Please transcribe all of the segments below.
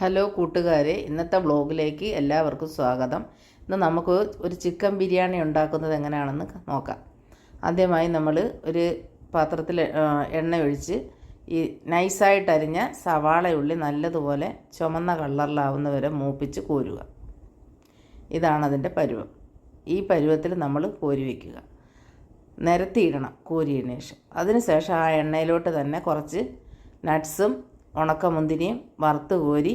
Hello കൂട്ടുകാരെ ഇന്നത്തെ വ്ളോഗിലേക്ക് എല്ലാവർക്കും സ്വാഗതം. ഇന്ന് നമുക്ക് ഒരു ചിക്കൻ ബിരിയാണി ഉണ്ടാക്കുന്നത് എങ്ങനെയാണെന്ന് നോക്കാം. ആദ്യമായി നമ്മൾ ഒരു പാത്രത്തിൽ എണ്ണ ഒഴിച്ച് ഈ നൈസായിട്ട് അരിഞ്ഞ സവാളയുള്ളി നല്ലതുപോലെ ചുമന്ന കളറിലാവുന്ന വരെ മൂപ്പിച്ച് കോരുക. ഇതാണ് അതിന്റെ പരുവം. ഈ പരുവത്തിൽ നമ്മൾ കോരി വയ്ക്കുക നിരത്തിയിടണം കോരിയതിന് ശേഷം. അതിനുശേഷം ആ എണ്ണയിലോട്ട് തന്നെ കുറച്ച് നട്ട്സും ഉണക്കമുന്തിരിയും വറുത്ത് കോരി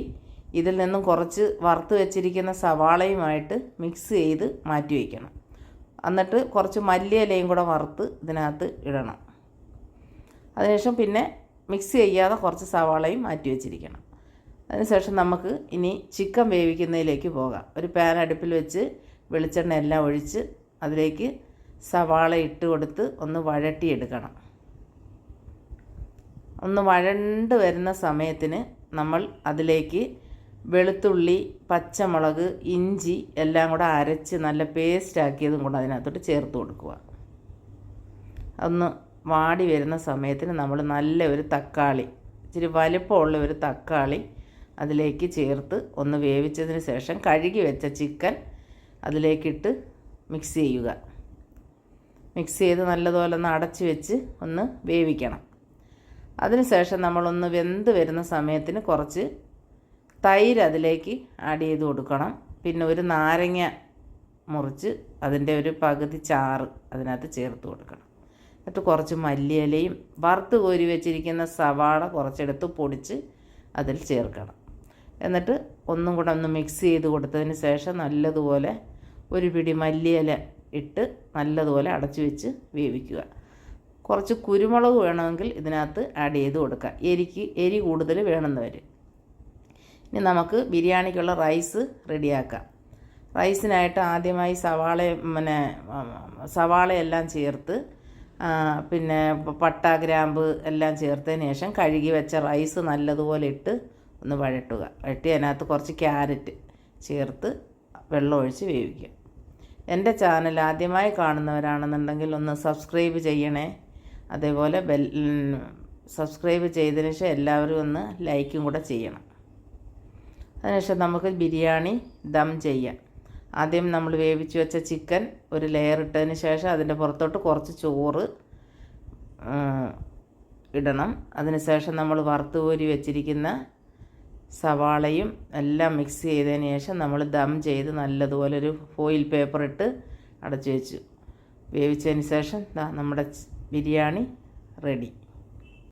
ഇതിൽ നിന്നും കുറച്ച് വറുത്ത് വെച്ചിരിക്കുന്ന സവാളയുമായിട്ട് മിക്സ് ചെയ്ത് മാറ്റി വയ്ക്കണം എന്നിട്ട് കുറച്ച് മല്ലിയിലയും കൂടെ വറുത്ത് ഇതിനകത്ത് ഇടണം. അതിനുശേഷം പിന്നെ മിക്സ് ചെയ്യാതെ കുറച്ച് സവാളയും മാറ്റി വെച്ചിരിക്കണം. അതിനുശേഷം നമുക്ക് ഇനി ചിക്കൻ വേവിക്കുന്നതിലേക്ക് പോകാം. ഒരു പാൻ അടുപ്പിൽ വെച്ച് വെളിച്ചെണ്ണ എല്ലാം ഒഴിച്ച് അതിലേക്ക് സവാള ഇട്ട് കൊടുത്ത് ഒന്ന് വഴട്ടിയെടുക്കണം ഒന്ന് വഴണ്ട് വരുന്ന സമയത്തിന് നമ്മൾ അതിലേക്ക് വെളുത്തുള്ളി പച്ചമുളക് ഇഞ്ചി എല്ലാം കൂടെ അരച്ച് നല്ല പേസ്റ്റ് ആക്കിയതും കൂടെ അതിനകത്തോട്ട് ചേർത്ത് കൊടുക്കുക. ഒന്ന് വാടി വരുന്ന സമയത്തിന് നമ്മൾ നല്ല ഒരു തക്കാളി ഇച്ചിരി വലിപ്പമുള്ള ഒരു തക്കാളി അതിലേക്ക് ചേർത്ത് ഒന്ന് വേവിച്ചതിന് ശേഷം കഴുകി വെച്ച ചിക്കൻ അതിലേക്കിട്ട് മിക്സ് ചെയ്യുക. മിക്സ് ചെയ്ത് നല്ലതുപോലെ ഒന്ന് അടച്ച് വെച്ച് ഒന്ന് വേവിക്കണം. അതിനുശേഷം നമ്മളൊന്ന് വെന്ത് വരുന്ന സമയത്തിന് കുറച്ച് തൈര് അതിലേക്ക് ആഡ് ചെയ്ത് കൊടുക്കണം. പിന്നെ ഒരു നാരങ്ങ മുറിച്ച് അതിന്റെ ഒരു പകുതി ചാറ് അതിനകത്ത് ചേർത്ത് കൊടുക്കണം. എന്നിട്ട് കുറച്ച് മല്ലിയിലയും വറുത്ത് കോരി വെച്ചിരിക്കുന്ന സവാള കുറച്ചെടുത്ത് പൊടിച്ച് അതിൽ ചേർക്കണം. എന്നിട്ട് ഒന്നും കൂടെ ഒന്ന് മിക്സ് ചെയ്ത് കൊടുത്തതിന് ശേഷം നല്ലതുപോലെ ഒരു പിടി മല്ലിയില ഇട്ട് നല്ലതുപോലെ അടച്ചു വെച്ച് വേവിക്കുക. കുറച്ച് കുരുമുളക് വേണമെങ്കിൽ ഇതിനകത്ത് ആഡ് ചെയ്ത് കൊടുക്കുക എരിക്ക് എരി കൂടുതൽ വേണമെന്ന് വരും ഇനി നമുക്ക് ബിരിയാണിക്കുള്ള റൈസ് റെഡിയാക്കാം. റൈസിനായിട്ട് ആദ്യമായി സവാള പിന്നെ സവാളയെല്ലാം ചേർത്ത് പിന്നെ പട്ട ഗ്രാമ്പ് എല്ലാം ചേർത്തതിന് ശേഷം കഴുകി വെച്ച റൈസ് നല്ലതുപോലെ ഇട്ട് ഒന്ന് വഴട്ടുക. വഴട്ടി അതിനകത്ത് കുറച്ച് ക്യാരറ്റ് ചേർത്ത് വെള്ളം ഒഴിച്ച് വേവിക്കുക. എന്റെ ചാനൽ ആദ്യമായി കാണുന്നവരാണെന്നുണ്ടെങ്കിൽ ഒന്ന് സബ്സ്ക്രൈബ് ചെയ്യണേ. അതേപോലെ ബെൽ സബ്സ്ക്രൈബ് ചെയ്തതിന് ശേഷം എല്ലാവരും ഒന്ന് ലൈക്കും കൂടെ ചെയ്യണം. അതിനുശേഷം നമുക്ക് ബിരിയാണി ദം ചെയ്യാം. ആദ്യം നമ്മൾ വേവിച്ച് വെച്ച ചിക്കൻ ഒരു ലെയർ ഇട്ടതിന് ശേഷം അതിന്റെ പുറത്തോട്ട് കുറച്ച് ചോറ് ഇടണം. അതിനുശേഷം നമ്മൾ വറുത്ത് കോരി വെച്ചിരിക്കുന്ന സവാളയും എല്ലാം മിക്സ് ചെയ്തതിന് ശേഷം നമ്മൾ ദം ചെയ്ത് നല്ലതുപോലെ ഒരു ഫോയിൽ പേപ്പർ ഇട്ട് അടച്ചു വെച്ചു. വേവിച്ചതിന് ശേഷം നമ്മുടെ ബിരിയാണി റെഡി.